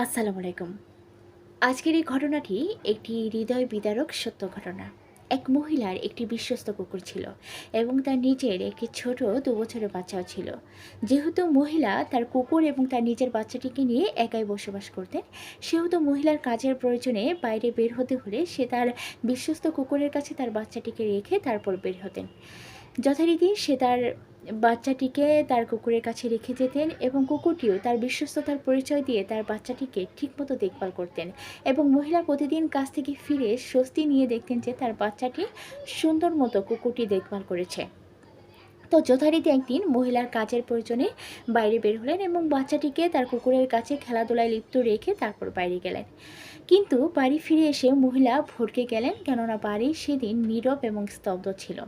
আসসালামু আলাইকুম। আজকের এই ঘটনাটি একটি হৃদয় বিদারক সত্য ঘটনা। এক মহিলার একটি বিশ্বস্ত কুকুর ছিল এবং তার নিজের একটি ছোট দু বছরের বাচ্চাও ছিল। যেহেতু মহিলা তার কুকুর এবং তার নিজের বাচ্চাটিকে নিয়ে একাই বসবাস করতেন, সেহেতু মহিলার কাজের প্রয়োজনে বাইরে বের হতে হলে সে তার বিশ্বস্ত কুকুরের কাছে তার বাচ্চাটিকে রেখে তারপর বের হতেন। যথারীতি সে তার বাচ্চাটিকে তার কুকুরের কাছে রেখে যেতেন এবং কুকুরটিও তার বিশ্বস্ততার পরিচয় দিয়ে তার বাচ্চাটিকে ঠিকমতো দেখভাল করতেন এবং মহিলা প্রতিদিন কাছ থেকে ফিরে স্বস্তি নিয়ে দেখতেন যে তার বাচ্চাটি সুন্দর মতো কুকুরটি দেখভাল করেছে। তো যথারীতি একদিন মহিলার কাজের প্রয়োজনে বাইরে বের হলেন এবং বাচ্চাটিকে তার কুকুরের কাছে খেলাধুলায় লিপ্ত রেখে তারপর বাইরে গেলেন। কিন্তু বাড়ি ফিরে এসে মহিলা ভড়কে গেলেন কেননা বাড়ি সেদিন নীরব এবং স্তব্ধ ছিল।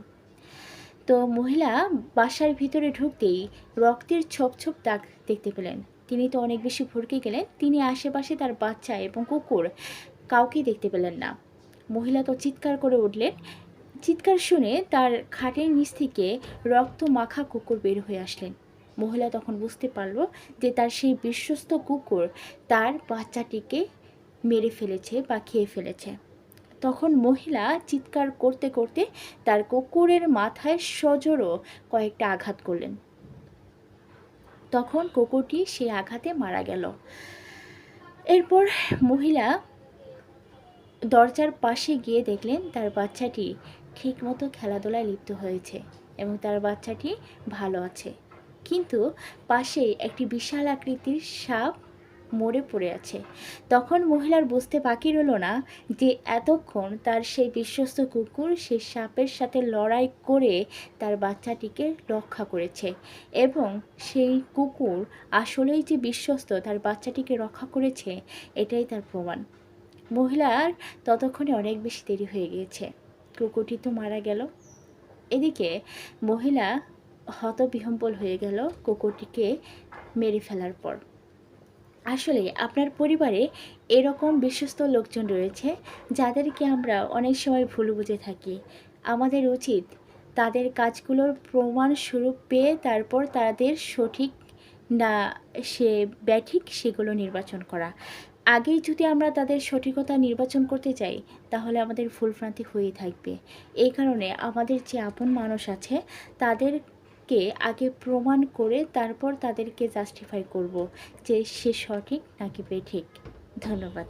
তো মহিলা বাসার ভিতরে ঢুকতেই রক্তের ছোপ ছোপ দাগ দেখতে পেলেন। তিনি তো অনেক বেশি ভরকে গেলেন। তিনি আশেপাশে তার বাচ্চা এবং কুকুর কাউকে দেখতে পেলেন না। মহিলা তো চিৎকার করে উঠলেন। চিৎকার শুনে তার খাটের নিচ থেকে রক্ত মাখা কুকুর বের হয়ে আসলেন। মহিলা তখন বুঝতে পারল যে তার সেই বিশ্বস্ত কুকুর তার বাচ্চাটিকে মেরে ফেলেছে বা খেয়ে ফেলেছে। তখন মহিলা চিৎকার করতে করতে তার কুকুরের মাথায় সজোরও কয়েকটা আঘাত করলেন। তখন কুকুরটি সেই আঘাতে মারা গেল। এরপর মহিলা দরজার পাশে গিয়ে দেখলেন তার বাচ্চাটি ঠিকমতো খেলাধুলায় লিপ্ত হয়েছে এবং তার বাচ্চাটি ভালো আছে। কিন্তু পাশে একটি বিশাল আকৃতির সাপ মরে পড়ে আছে। তখন মহিলার বুঝতে বাকি রইল না যে এতক্ষণ তার সেই বিশ্বস্ত কুকুর সেই সাপের সাথে লড়াই করে তার বাচ্চাটিকে রক্ষা করেছে এবং সেই কুকুর আসলেই যে বিশ্বস্ত তার বাচ্চাটিকে রক্ষা করেছে, এটাই তার প্রমাণ। মহিলার ততক্ষণে অনেক বেশি দেরি হয়ে গিয়েছে। কুকুরটি তো মারা গেল। এদিকে মহিলা হতবিহম্বল হয়ে গেল কুকুরটিকে মেরে ফেলার পর। আসলে আপনার পরিবারে এরকম বিশ্বস্ত লোকজন রয়েছে যাদেরকে আমরা অনেক সময় ভুল বুঝে থাকি। আমাদের উচিত তাদের কাজগুলোর প্রমাণ প্রমাণস্বরূপ পেয়ে তারপর তাদের সঠিক না সে ব্যাঠিক সেগুলো নির্বাচন করা। আগেই যদি আমরা তাদের সঠিকতা নির্বাচন করতে চাই, তাহলে আমাদের ভুলভ্রান্তি হয়েই থাকবে। এই কারণে আমাদের যে আপন মানুষ আছে, তাদের কে আগে প্রমাণ করে তারপর তাদেরকে জাস্টিফাই করব যে সে সঠিক নাকি বেঠিক ধন্যবাদ।